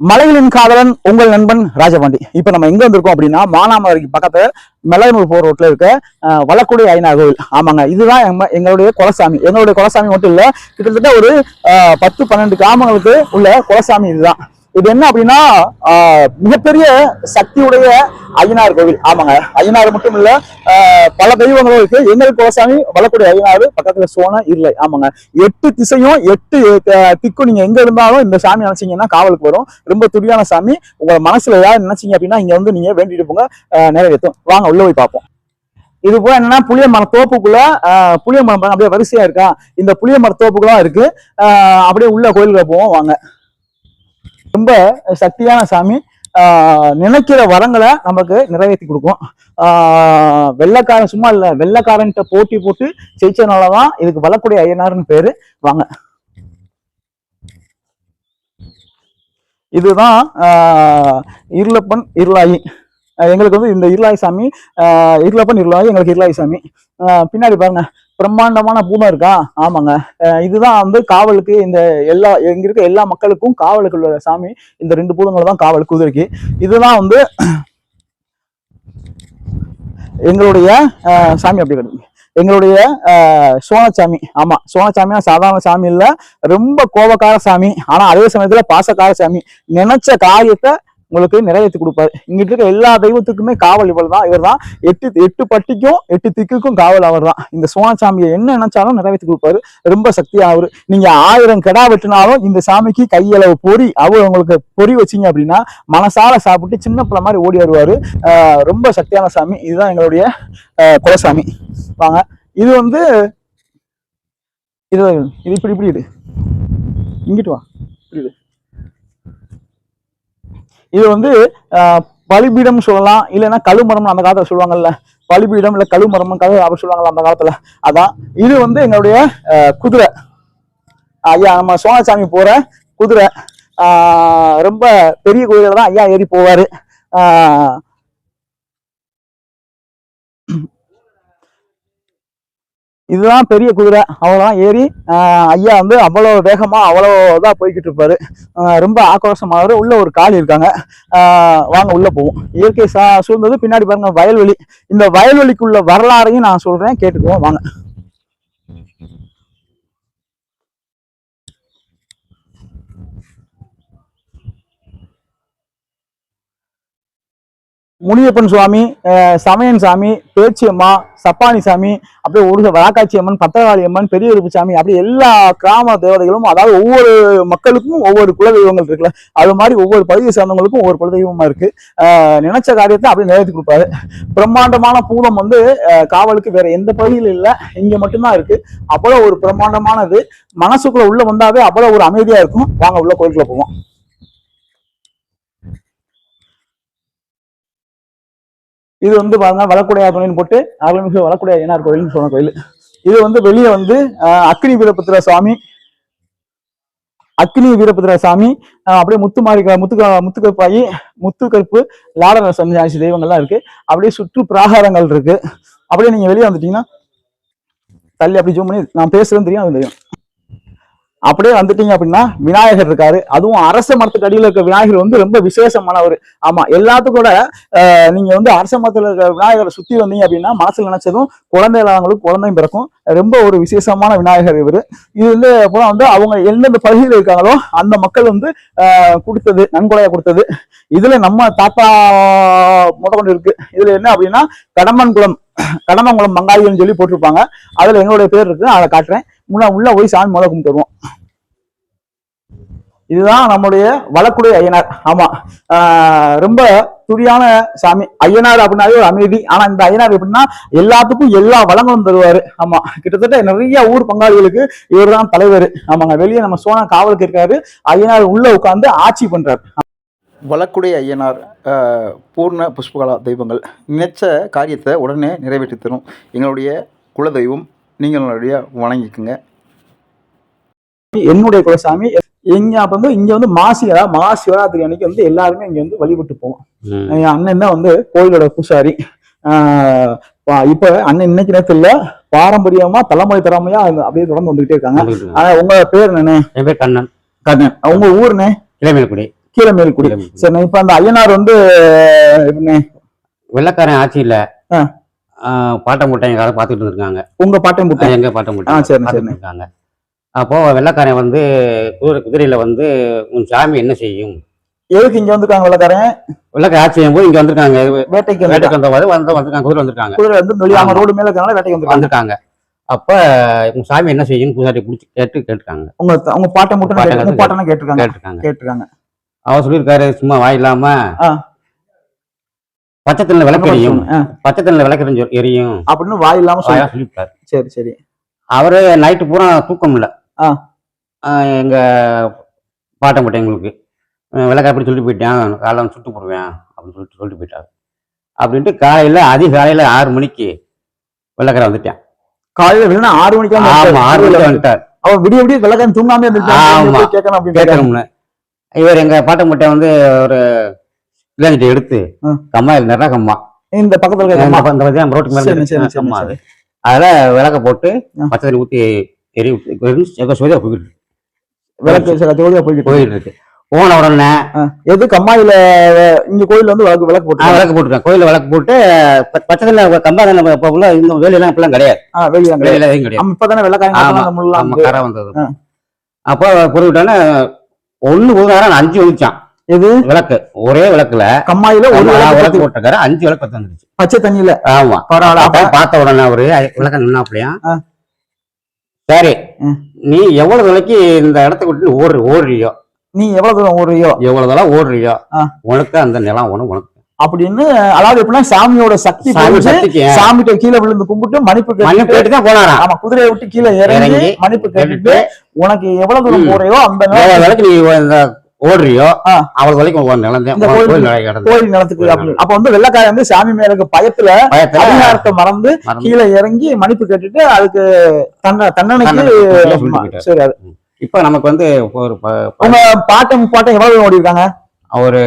மலைகளின் காதலன் உங்கள் நண்பன் ராஜபாண்டி. இப்ப நம்ம எங்க வந்திருக்கோம் அப்படின்னா மானாமதுரைக்கு பக்கத்துல மெலகனூர் போற ரோட்ல இருக்க அஹ், வளக்குடி ஐநா கோவில். ஆமாங்க இதுதான் எங்களுடைய குலசாமி. எங்களுடைய குலசாமி மட்டும் இல்ல கிட்டத்தட்ட ஒரு அஹ், பத்து பன்னெண்டு கிராமங்களுக்கு உள்ள குலசாமி இதுதான். இது என்ன அப்படின்னா மிகப்பெரிய சக்தியுடைய ஐயனார் கோவில். ஆமாங்க. ஐயனார் மட்டும் இல்ல பல தெய்வங்களும் இருக்கு. எங்களுக்கு குலசாமி வளக்கூடிய ஐயனார் பக்கத்துல சோன இல்லை. ஆமாங்க. எட்டு திசையும் எட்டு திக்கும் நீங்க எங்க இருந்தாலும் இந்த சாமி நினைச்சீங்கன்னா காவலுக்கு வரும். ரொம்ப துடியான சாமி. உங்க மனசுல ஏதாவது நினைச்சீங்க அப்படின்னா இங்க வந்து நீங்க வேண்டிட்டு போங்க. நிறைவேற்றும். வாங்க உள்ள போய் பார்ப்போம். இது போல என்னன்னா புளிய மர தோப்புக்குள்ள புளிய மரம் அப்படியே வரிசையா இருக்கா? இந்த புளிய மர தோப்புக்குலாம் இருக்கு. அப்படியே உள்ள கோயிலுக்கு போவோம். வாங்க. ரொம்ப சக்தியான சாமி. நினைக்கிற வரங்களை நமக்கு நிறைவேற்றி கொடுக்கும். வெள்ளக்காரன் வெள்ளைக்காரன் சும்மா இல்ல வெள்ளக்காரன்கிட்ட போட்டி போட்டு ஜெயிச்சதுனாலதான் இதுக்கு வளக்கூடிய ஐயனார்னு பேரு. வாங்க. இதுதான் இருளப்பன் இருளாயி. எங்களுக்கு வந்து இந்த இருளாய் சாமி இருளப்பன் இருளாயி எங்களுக்கு இருளாய் சாமி. பின்னாடி பாருங்க. பிரம்மாண்டமான பூதம் இருக்கா? ஆமாங்க. இதுதான் வந்து காவலுக்கு இந்த எல்லா இங்க இருக்க எல்லா மக்களுக்கும் காவலுக்கு உள்ள சாமி. இந்த ரெண்டு பூதங்களை தான் காவலுக்கு குதிரைக்கு. இதுதான் வந்து எங்களுடைய சாமி அப்படி கிடையாது எங்களுடைய சோனசாமி ஆமா சோனசாமினா சாதாரண சாமி இல்ல. ரொம்ப கோபக்கார சாமி. ஆனா அதே சமயத்துல பாசக்கார சாமி. நினைச்ச காரியத்தை உங்களுக்கு நிறைவேற்றி கொடுப்பாரு. இங்கிட்டு இருக்க எல்லா தெய்வத்துக்குமே காவல் இவர் தான் இவர் தான் எட்டு எட்டு பட்டிக்கும் எட்டு திக்குக்கும் காவல் அவர் தான் இந்த சோனசாமியை என்ன நினைச்சாலும் நிறைவேற்றி கொடுப்பாரு. ரொம்ப சக்தியா அவரு. நீங்க ஆயிரம் கிடா வெட்டினாலும் இந்த சாமிக்கு கையளவு பொறி. அவர் உங்களுக்கு பொறி வச்சீங்க அப்படின்னா மனசால சாப்பிட்டு சின்ன பிள்ளை மாதிரி ஓடி வருவாரு. ரொம்ப சக்தியான சாமி. இதுதான் எங்களுடைய குலசாமி. வாங்க. இது வந்து இது இது இப்படி இப்படி இது. இங்கிட்டு வா. இப்படி இது வந்து பலிபீடம் சொல்லலாம். இல்லைன்னா கழுமரம் அந்த காலத்தில் சொல்லுவாங்கல்ல. பலிபீடம் இல்லை கழுமரம் கதை அப்படி சொல்லுவாங்கல்ல அந்த காலத்தில். அதான். இது வந்து எங்களுடைய குதிரை. ஐயா நம்ம சோனாசாமி போற குதிரை. ரொம்ப பெரிய குதிரை தான் ஐயா ஏறி போவாரு. இதுதான் பெரிய குதிரை. அவ்வளோதான் ஏறி ஐயா வந்து அவ்வளோ வேகமாக அவ்வளோ போய்கிட்டு இருப்பாரு. ரொம்ப ஆக்ரோஷமானவர். உள்ள ஒரு காளி இருக்காங்க. வாங்க உள்ளே போவோம். இயற்கை சா சூழ்ந்தது. பின்னாடி பாருங்க வயல்வெளி. இந்த வயல்வெளிக்குள்ள வரலாறையும் நான் சொல்கிறேன் கேட்டுக்குவோம். வாங்க. முனியப்பன் சுவாமி சமயன் சாமி பேச்சியம்மா சப்பானி சாமி அப்படியே ஒரு வராக்காட்சி அம்மன் பத்திரகாளி அம்மன் பெரிய சாமி அப்படி எல்லா கிராம தேவதைகளும் அதாவது ஒவ்வொரு மக்களுக்கும் ஒவ்வொரு குலதெய்வங்கள் இருக்குல்ல அது மாதிரி ஒவ்வொரு பகுதியை சார்ந்தவங்களுக்கும் ஒவ்வொரு குலதெய்வமா இருக்கு. நினைச்ச காரியத்தை அப்படியே நிறைவேற்றி கொடுப்பாரு. பிரம்மாண்டமான பூதம் வந்து காவலுக்கு வேற எந்த பகுதியிலும் இல்லை இங்க மட்டும்தான் இருக்கு. அவ்வளவு ஒரு பிரம்மாண்டமானது. மனசுக்குள்ள உள்ள வந்தாவே அவ்வளவு ஒரு அமைதியா இருக்கும். வாங்க உள்ள கோயிலுக்குள்ள போவோம். இது வந்து பாருங்க வளக்குடையா கோயில்னு போட்டு அருள்மிகு வளக்குடையா என்னார் கோயில்னு சொன்ன கோயில். இது வந்து வெளியே வந்து ஆஹ், அக்னி வீரபுத்திர சுவாமி. அக்னி வீரபுத்திர சாமி அப்படியே முத்து மாறி முத்து முத்துக்கருப்பாயி முத்துக்கருப்பு லாடன சன்னியாசி தெய்வங்கள்லாம் இருக்கு. அப்படியே சுற்று பிராகாரங்கள் இருக்கு. அப்படியே நீங்க வெளியே வந்துட்டீங்கன்னா தள்ளி அப்படி ஜூம் பண்ணி நான் பேசுறேன்னு தெரியும் அது தெரியும். அப்படியே வந்துட்டீங்க அப்படின்னா விநாயகர் இருக்காரு. அதுவும் அரச மரத்துக்கு அடியில் இருக்க விநாயகர் வந்து ரொம்ப விசேஷமானவர். ஆமா எல்லாத்துக்கூட கூட நீங்க வந்து அரச மரத்துல இருக்க விநாயகரை சுத்தி வந்தீங்க அப்படின்னா மனசுல நினைச்சதும் குழந்தை இல்லாதவங்களுக்கு குழந்தையும் பிறக்கும். ரொம்ப ஒரு விசேஷமான விநாயகர் இவர். இது வந்து அப்புறம் வந்து அவங்க எந்தெந்த பகுதியில் இருக்காங்களோ அந்த மக்கள் வந்து கொடுத்தது நன்கொடையா கொடுத்தது. இதுல நம்ம தாத்தா முதற்கொண்டு இருக்கு. இதுல என்ன அப்படின்னா கடம்பன்குளம் கடம்பன்குளம் மங்காளிகள்னு சொல்லி போட்டிருப்பாங்க. அதுல எங்களுடைய பேர் இருக்கு. அதை காட்டுறேன். முன்னா உள்ள போய் சாமி முதல்ல கும்பிட்டு வருவோம். இதுதான் நம்முடைய வழக்குடைய ஐயனார். ஆமா. ரொம்ப துரியான சாமி. ஐயனார் அப்படின்னாவே ஒரு அமைதி. ஆனா இந்த ஐயனார் எப்படின்னா எல்லாத்துக்கும் எல்லா வளங்களும் தருவாரு. ஆமா. கிட்டத்தட்ட நிறைய ஊர் பங்காளிகளுக்கு இவர் தான் தலைவர். ஆமாங்க. வெளியே நம்ம சோனா காவலுக்கு இருக்காரு. ஐயனார் உள்ள உட்கார்ந்து ஆட்சி பண்றாரு. வழக்குடைய ஐயனார் பூர்ண புஷ்பகலா தெய்வங்கள் நினைச்ச காரியத்தை உடனே நிறைவேற்றி தரும். எங்களுடைய குலதெய்வம் நீங்களுடைய வணங்கிக்குங்க. என்னுடைய குலசாமி எங்க அப்ப வந்து இங்க வந்து மாசி அதாவது மகா சிவராத்திரி அன்னைக்கு வந்து எல்லாருமே இங்க வந்து வழிபட்டு போவோம். என் அண்ணன் தான் வந்து கோயிலோட பூசாரி. இப்ப அண்ணன் இன்னைக்கு நேரத்துல இல்ல பாரம்பரியமா தலைமுறை அது அப்படியே தொடர்ந்து வந்துகிட்டே இருக்காங்க. ஆனா உங்க பேர் என்ன என் பேர் கண்ணன். கர்ணன் உங்க ஊருண்ணே? இளமேல்குடி. கீழமேல்குடி. சரிண்ணே இப்ப அந்த ஐயனார் வந்து வெள்ளக்காரன் ஆட்சியில. பாட்டம் முட்டைங்க கதை பார்த்துட்டு இருக்காங்க உங்க பாட்டையும் புட்டை? எங்க பாட்டம் முட்டை சரிண்ணே, பார்த்துட்டு. இருக்காங்க. அப்போ வெள்ளக்காரன் வந்து குதிரை குதிரையில வந்து உன் சாமி என்ன செய்யும்? எதுக்கு இங்க வந்துருக்காங்க வெள்ளக்காரன்? வெள்ளக்கார ஆட்சி செய்யும் போது இங்க வந்திருக்காங்க. வேட்டைக்கு வேட்டைக்கு. வந்த போது வந்து வந்திருக்காங்க குதிரை வந்திருக்காங்க. குதிரை வந்து ஆமா. ரோடு மேல இருக்கனால வேட்டைக்கு வந்திருக்காங்க. வந்திருக்காங்க. அப்ப உன் சாமி என்ன செய்யும் பூசாரி பிடிச்சி கேட்டு கேட்டுருக்காங்க. உங்க உங்க பாட்டை மட்டும் பாட்டை உங்க பாட்டனை கேட்டிருக்காங்க. கேட்டிருக்காங்க. கேட்டிருக்காங்க. அவர் சொல்லியிருக்காரு சும்மா வாய் இல்லாம ஆ. பச்சை தண்ணில விளக்கு எரியும். பச்சை தண்ணில விளக்கு எரியும். அப்படின்னு வாய் இல்லாம சொல்லி வாயா சொல்லியிருக்காரு சரி சரி. அவரு நைட்டு பூரா தூக்கம் இல்லை. எங்க போட்டேன் எங்களுக்கு. விளக்கா அப்படி சொல்லிட்டு போயிட்டேன். வந்து சுட்டு போடுவேன் அப்படின்னு சொல்லிட்டு சொல்லிட்டு போயிட்டாரு. அப்படின்ட்டு காலையில அதிகாலையில ஆறு மணிக்கு வெள்ளக்கார வந்துட்டேன். காலையில ஆறு மணிக்கு ஆமா ஆறு மணிக்கு வந்து வந்துட்டார். அவன் விடிய விடிய வெள்ளக்காரன் தூங்காம. போய் கேட்கணும் அப்படின்னு கேட்கணும். கேட்கணும்னு இவர் எங்க பாட்டம் முட்டை வந்து ஒரு இளைஞர்கிட்ட எடுத்து. கம்மா நிறைய கம்மா. இந்த பக்கத்துல ரோட்டுக்கு மேல கம்மா. அது. அதுல விளக்க போட்டு. பச்சை ஊத்தி எரி சோதியா போயிட்டு விளக்கு சில ஜோதியா போய்கிட்டு போயிட்டு இருக்கு. போன உடனே எது கம்மாயில இங்க கோயில்ல வந்து விளக்கு விளக்கு போட்டு விளக்கு போட்டுருக்கேன் கோயில்ல விளக்கு போட்டு ப- பச்சை தண்ணில கம்பா தண்ணி போகல இந்த வேலையெல்லாம் இப்பெல்லாம் கிடையாது. வெளியே அங்க வேலையில எதுவும் கிடையாது. இப்பதானே. கரை வந்தது. அப்போ ஒரு நேரம் அஞ்சு வந்துச்சான் எது? விளக்கு. ஒரே விளக்குல கம்மாயில ஒரு விளக்கு விளக்கு போட்டு- போட்டுக்காரு அஞ்சு விளக்கு வந்துருச்சு. பச்சை தண்ணியில. ஆமா. பரவாயில்ல. பார்த்த உடனே அவரு விளக்க நின்னாப்லையா ஆ. சரி. நீ எவ்வளவு விலைக்கு இந்த இடத்த விட்டு ஓடு ஓடுறியோ? நீ எவ்வளவு தூரம் ஓடுறியோ? எவ்வளவு தூரம் ஓடுறியோ. உனக்கு அந்த நிலம் உனக்கு உனக்கு. அப்படின்னு அதாவது எப்படின்னா சாமியோட சக்தி சாமி புரிஞ்சு சக்திக்கு சாமிகிட்ட கீழே விழுந்து கும்பிட்டு மணிப்பு மண்ணு கேட்டு தான் போனாராம். ஆமா குதிரையை விட்டு கீழே இறங்கி மணிப்பு கேட்டுட்டு உனக்கு எவ்வளவு தூரம். போறியோ அந்த விலைக்கு நீ இந்த ஓடுறியோ தான் இந்த உன் கோயில் நிலத்துக்கு அப்ப வந்து வெள்ளக்காரன் வந்து சாமி மேல இருக்க பயத்துல அதிகாரத்தை மறந்து கீழே இறங்கி மன்னிப்பு கேட்டுட்டு அதுக்கு தன்ன போயிட்டாரு. சரி இப்ப நமக்கு வந்து ஒரு பாட்டம் முப்பாட்டம் எவ்வளவு ஓடி இருக்காங்க ஒரு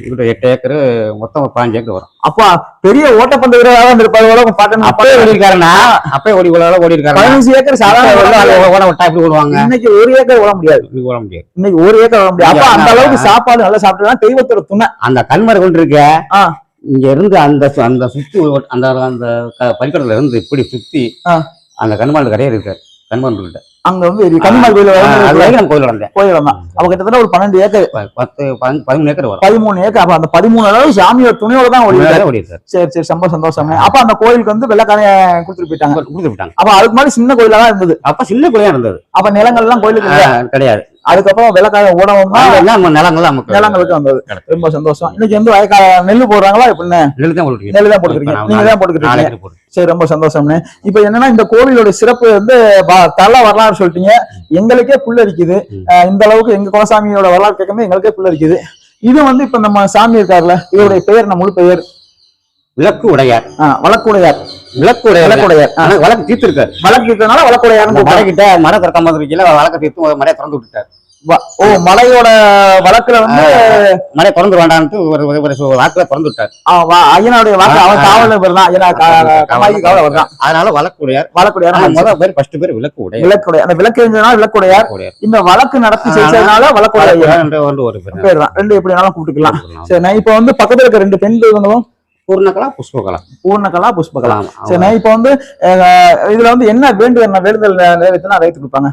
இங்கிட்ட எட்டு ஏக்கர் மொத்தம் பாஞ்சு ஏக்கர் வரும். அப்ப பெரிய ஓட்டப்பந்த வீரராக இருந்திருப்பாரு உலகம் பாட்டம் அப்பவே ஓடி இருக்காருன்னா அப்பவே ஓடி இவ்வளவு ஓடி இருக்காரு பதினஞ்சு ஏக்கர் சாதாரண ஓட விட்டா எப்படி ஓடுவாங்க? இன்னைக்கு ஒரு ஏக்கர் ஓட முடியாது. ஓட முடியாது. இன்னைக்கு ஒரு ஏக்கர் ஓட முடியாது. அப்ப அந்த அளவுக்கு சாப்பாடு நல்லா சாப்பிட்டு தெய்வத்தோட துணை. அந்த கண்மரை கொண்டு இருக்க. இங்க இருந்து அந்த அந்த சுத்தி அந்த அந்த பரிக்கடத்துல இருந்து இப்படி சுத்தி. அந்த கண்மாள் கரையே இருக்காரு. கண்மாள் கிட்ட அங்க வந்து கன்னிமார் கோயில் கோயில் வந்தேன் கோயில் தான். அப்ப கிட்டத்தட்ட ஒரு பன்னெண்டு ஏக்கர் பத்து பதிமூணு ஏக்கர் வரும். பதிமூணு ஏக்கர். அப்ப அந்த பதிமூணு அளவு சாமியோட துணையோட தான் ஓடி சரி சரி ரொம்ப சந்தோஷம். அப்ப அந்த கோயிலுக்கு வந்து வெள்ளக்காரைய கொடுத்துட்டு போயிட்டாங்க. கொடுத்து விட்டாங்க அப்ப அதுக்கு முன்னாடி சின்ன கோயிலா தான் இருந்தது. அப்ப சின்ன கோயிலா இருந்தது. அப்ப நிலங்கள் எல்லாம் கோயிலுக்கு. கிடையாது. அதுக்கப்புறம் வெள்ளக்கார ஊடகம் தான் அங்க நம்ம நிலங்கள் நமக்கு நிலங்களுக்கு வந்தது. ரொம்ப சந்தோஷம். இன்னைக்கு வந்து வயக்கா நெல்லு போடுறாங்களா எப்படின்னு நெல் தான் போட்டுருக்கீங்க நெல் தான் போட்டுருக்கீங்க இப்ப நீங்க நாலு- தான் போட்டுருக்கீங்க நாளைக்கு போட்டு சரி ரொம்ப சந்தோஷம்னு இப்ப என்னன்னா இந்த கோவிலோட சிறப்பு வந்து தல வரலாறு சொல்லிட்டீங்க. எங்களுக்கே புல்லரிக்குது. ம். அஹ் இந்த அளவுக்கு எங்க குலசாமியோட வரலாறு கேட்கும்போது எங்களுக்கே புல்லரிக்குது. இது வந்து இப்ப நம்ம சாமி இருக்காருல்ல இவருடைய பெயர் நம்ம முழு பெயர். விளக்கு உடையார். வழக்குடையார் விளக்கு உடையார். வழக்குடையார் ஆனா வழக்கு தீர்த்திருக்காரு. வழக்கு அந்த கூப்பிடுறாங்க. மலைக்கிட்ட மரம் திறக்காம இருக்கீங்களா வழக்க தீர்த்து மலையை திறந்து விட்டுட்டார். ஓ மலையோட வழக்குல வந்து மலையை திறந்து வேண்டான்ட்டு ஒரு வாக்குல திறந்து விட்டார். வாக்கு அவன். காவலர் பேர் தான். ஐயனா காவலர் அவர் தான். அதனால வழக்குடையார் ஆனா முதல் பேர் ஃபர்ஸ்ட் பேர் விளக்கு உடையார் விளக்குடைய அந்த விளக்கு எரிஞ்சதுனால விளக்குடையார். இந்த வழக்கு நடத்தி செஞ்சதுனால வழக்குடைய வழக்கு என்று வந்து ஒரு பேர் தான். ரெண்டு எப்படி வேணாலும் கூப்பிட்டுக்கலாம். சரி நான் இப்ப வந்து பக்கத்துல இருக்க ரெண்டு பெண் தெய்வங்களும் பூர்ணகலா புஷ்பகலா. பூர்ணகலா புஷ்பகலா. சரி இப்ப வந்து இதுல வந்து என்ன வேண்டுதல் வேண்டுதல் நிறைவேற்றினா வைத்து கொடுப்பாங்க.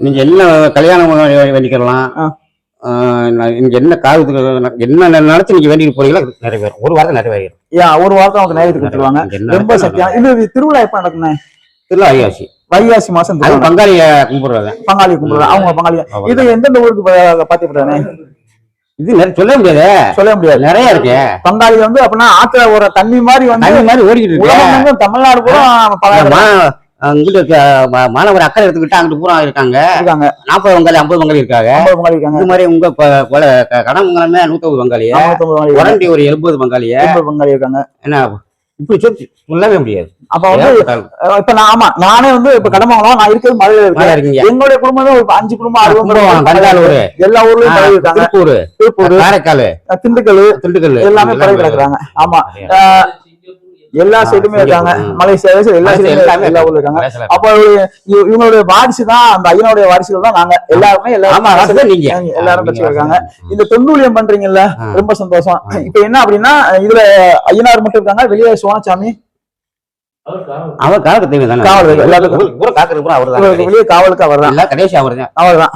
நீங்க என்ன கல்யாணம் வேண்டிக்கலாம் நீங்க என்ன காரியத்துக்கு என்ன நினைச்சு நீங்க வேண்டிட்டு போறீங்களோ நிறைவேறும். ஒரு வாரம் நிறைவேறும் ஏன் ஒரு வாரத்தை அவங்க நிறைவேற்றி கொடுத்துருவாங்க. ரொம்ப சக்தியா இது திருவிழா எப்ப நடக்குங்க திருவிழா ஐயாசி வைகாசி மாசம். பங்காளிய கும்பிடுறது. பங்காளி கும்பிடுறாங்க அவங்க பங்காளி இது எந்தெந்த ஊருக்கு பாத்திப்படுறானே இது சொல்ல முடியாது. சொல்ல முடியாது. நிறைய இருக்கு. பங்காளி வந்து அப்படின்னா ஆத்துல ஒரு தண்ணி மாதிரி வந்து தண்ணி மாதிரி ஓடிக்கிட்டு இருக்கு. தமிழ்நாடு கூட பங்காளி அங்கிட்டு மாணவர் அக்கறை எடுத்துக்கிட்டு அங்கிட்டு பூரா இருக்காங்க. இருக்காங்க. நாற்பது பங்காளி ஐம்பது பங்காளி இருக்காங்க. ஐம்பது பங்காளி இருக்காங்க. இது மாதிரி உங்க கொலை- க- கடம்புங்களமே நூத்தம்பது பங்காளி. உரண்டி ஒரு எழுபது பங்காளிய. எண்பது பங்காளி இருக்காங்க. என்ன இப்படி சொல்லி சொல்லவே முடியாது. அப்ப வந்து இப்ப நான் ஆமா நானே வந்து இப்ப கடம்பங்களாம் நான் இருக்கிறது மதுரையில இருக்கேன். என்னுடைய குடும்பமே ஒரு அஞ்சு குடும்பம் ஆறு குடும்பம் தஞ்சாவூர், எல்லா ஊர்லயும் பரவி இருக்காங்க. திருப்பூர். திருப்பூர். காரைக்கால். திண்டுக்கல் திண்டுக்கல் எல்லாமே பரவி கிடக்குறாங்க. ஆமா. எல்லா சைடுமே இருக்காங்க. மலேசியா எல்லா சைடுமே எல்லா ஊர்ல இருக்காங்க. அப்ப இவ- இவங்களுடைய வாரிசு தான் அந்த ஐயனுடைய வாரிசுகள் தான் நாங்க எல்லாருமே எல்லாரும் நீங்க எல்லாரும் இருக்காங்க. இந்த தொண்ணூலியம் பண்றீங்கல்ல. ரொம்ப சந்தோஷம். இப்ப என்ன அப்படின்னா இதுல ஐயனார் மட்டும் இருக்காங்க வெளியே சோனசாமி தானே? காவல் தெய்வம், எல்லாத்துக்கும். ஊர் பூரா காக்குறது அவர் இவருக்கு வெளியே காவலுக்கு அவர் தான் எல்லாம் கடைசி அவர் தான் அவர் தான்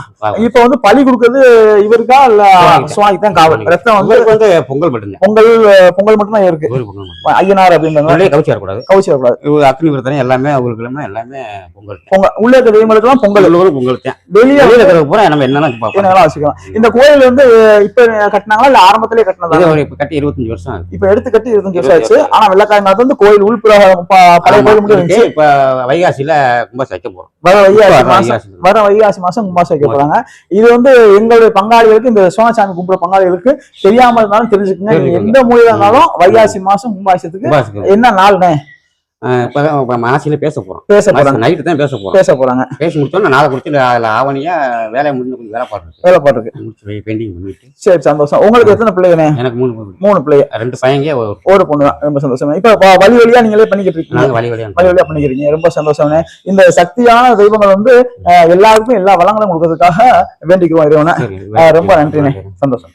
இப்ப வந்து பலி கொடுக்கறது இவருக்கா? இல்ல. சுவாமிக்கு. தான் காவல். ரத்தம் வந்து வந்து பொங்கல் மட்டும்தான். பொங்கல் பொங்கல் மட்டும் தான் இருக்கு மட்டும் ஐயனார் அப்படின்றாங்க உள்ளே கவுச்சி வரக்கூடாது. கவுச்சி வரக்கூடாது. இவங்க அக்னி விரதம் எல்லாமே அவங்களுக்கு எல்லாமே எல்லாமே பொங்கல். தான். பொங்கல் உள்ள இருக்க தெய்வங்களுக்கு எல்லாம் பொங்கல். பொங்கல் பொங்கல் தான். வெளியே வெளியில இருக்கிறது பூரா நம்ம என்னெல்லாம் வச்சுக்கலாம். இந்த கோயில் வந்து இப்ப கட்டினாங்களா? இல்ல ஆரம்பத்திலே கட்டினதா? கட்டி இருபத்தஞ்சு வருஷம். இப்ப எடுத்து கட்டி இருபத்தஞ்சு வருஷம் ஆச்சு. ஆனா வெள்ளக்காய் நாட்டு வந்து கோயில் உள்புறம் இப்ப வைகாசியில வைக்க போறோம். வர வைகாசி மாசம். வர வைகாசி மாசம் கும்பாசம் வைக்க போறாங்க. இது வந்து எங்களுடைய பங்காளிகளுக்கு இந்த சோனசாமி கும்பிட பங்காளிகளுக்கு தெரியாம இருந்தாலும் தெரிஞ்சுக்கங்க. எந்த மூலையில இருந்தாலும் வைகாசி மாசம் கும்பாசத்துக்கு என்ன நாள்னே? மாசியில பேச போறோம். பேச போறாங்க. நைட்டு தான் பேச போறோம். பேச போறாங்க. பேசி முடிச்சோன்னா நாளை அதுல ஆவணியா வேலையை முடிஞ்சு கொஞ்சம் வேலை பார்த்துருக்கு வேலை முடிச்சு பெயிண்டிங் பண்ணிட்டு. சரி சந்தோஷம். உங்களுக்கு எத்தனை பிள்ளைங்க? எனக்கு மூணு. மூணு பிள்ளைங்க. ரெண்டு பையங்க ஒரு பொண்ணு. தான். ரொம்ப சந்தோஷம். இப்ப வழி வழியா நீங்களே பண்ணிக்கிட்டு இருக்கீங்க. வழி வழியா வழி வழியா பண்ணிக்கிறீங்க. ரொம்ப சந்தோஷம்னே. இந்த சக்தியான தெய்வங்கள் வந்து எல்லாருக்கும் எல்லா வளங்களும் கொடுக்கறதுக்காக வேண்டிக்குவோம் இறைவனை. ரொம்ப நன்றிண்ணே. சந்தோஷம்.